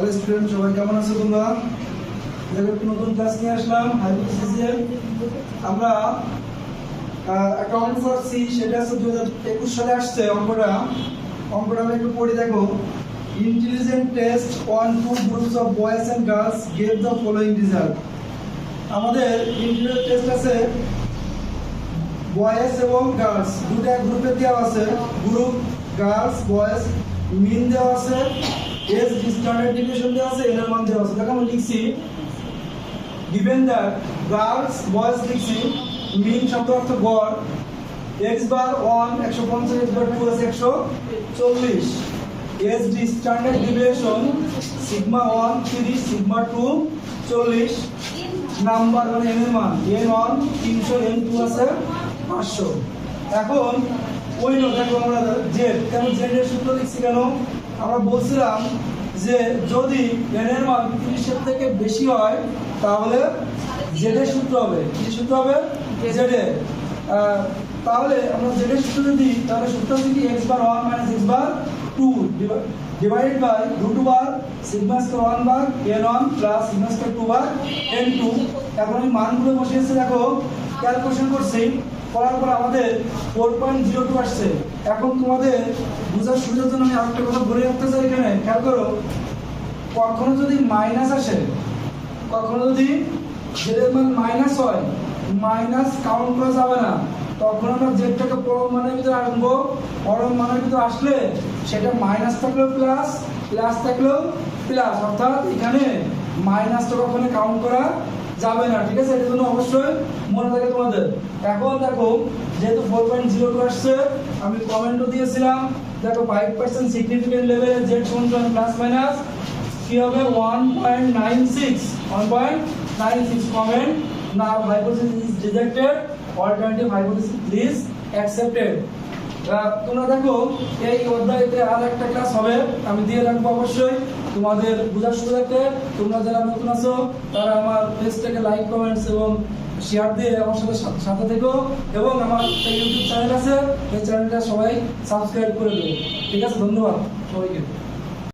Hello student, সবাই কেমন আছো তোমরা? নতুন ক্লাস নিয়ে আসলাম আমরা অ্যাকাউন্ট ফর সি সেটা হচ্ছে দু সালে আসছে অঙ্কটা। অঙ্কটা আমি একটু পড়ি দেখো। Intelligent test on two groups of boys and girls gave the following result আমাদের ইন্টেলিজেন্ট টেস্ট আছে বয়েজ এবং গার্লস দুটা গ্রুপে দেওয়া আছে। গ্রুপ গার্লস বয়েজ মিন দেওয়া আছে। এজ স্ট্যান্ডার্ড ডিভিশন দেওয়া আছে এর মান দেওয়া আছে। দেখো আমি লিখছি গিভেন দ্যাট গার্লস বয়েজ লিখছি মিন শব্দ অর্থ গড় এক্স বার ওয়ান একশো পঞ্চাশ এক্স বার টু আছে একশো চল্লিশ। S D standard deviation sigma one তিরিশ সিগমা টু চল্লিশ। নাম্বার মানে এন এর মান এন ওয়ান তিনশো এন টু আছে পাঁচশো। এখন ওই নো দেখো আমরা জেড কেন জেডের সূত্র লিখছি কেন? আমরা বলছিলাম যে যদি এন এর মান তিরিশের থেকে বেশি হয়, তাহলে জেডের সূত্র হবে। কি সূত্র হবে? জেডের তাহলে আমরা জেডের সূত্র যদি, তাহলে সূত্র হচ্ছে কি? X bar one minus x bar two divided by root bar sigma square one bar N one plus sigma square two bar N two এখন আমি মানগুলো বসিয়েছি, দেখো। ক্যালকুলেশন করছি। করার পর আমাদের ফোর পয়েন্ট জিরো টু আসছে। এখন তোমাদের বোঝার সুবিধার জন্য আমি আরেকটা কথা বলে রাখতে চাই এখানে। খেয়াল করো, কখনো যদি মাইনাস আসে, কখনো যদি জেডের মান মাইনাস হয় মাইনাস কাউন্ট করা যাবে না। তখন আমরা জেডটাকে পরম মানের ভিতরে আনব। পরম মানের ভিতরে আসলে সেটা মাইনাস থাকলেও প্লাস প্লাস থাকলেও প্লাস অর্থাৎ এখানে মাইনাসটা কখনো কাউন্ট করা যাবে না, ঠিক আছে? এটার জন্য অবশ্যই মনে থাকে তোমাদের। এখন দেখো, যেহেতু ফোর পয়েন্ট জিরো আসছে, আমি কমেন্টও দিয়েছিলাম, দেখো ফাইভ পার্সেন্ট সিগনিফিকেন্ট লেভেলে জেড সমান প্লাস মাইনাস কি হবে? One point nine six one point nine six comment না hypothesis is rejected alternative hypothesis please accepted তোমরা দেখো, এই অধ্যায়তে আর একটা ক্লাস হবে, আমি দিয়ে রাখব অবশ্যই। তোমাদের বোঝার সুবিধাতে তোমরা যারা নতুন আছো, তারা আমার পেজটাকে লাইক কমেন্টস এবং শেয়ার দিয়ে আমার সাথে সাথে থেকো। এবং আমার ইউটিউব চ্যানেল আছে, এই চ্যানেলটা সবাই সাবস্ক্রাইব করে দেবো। ঠিক আছে, ধন্যবাদ সবাইকে।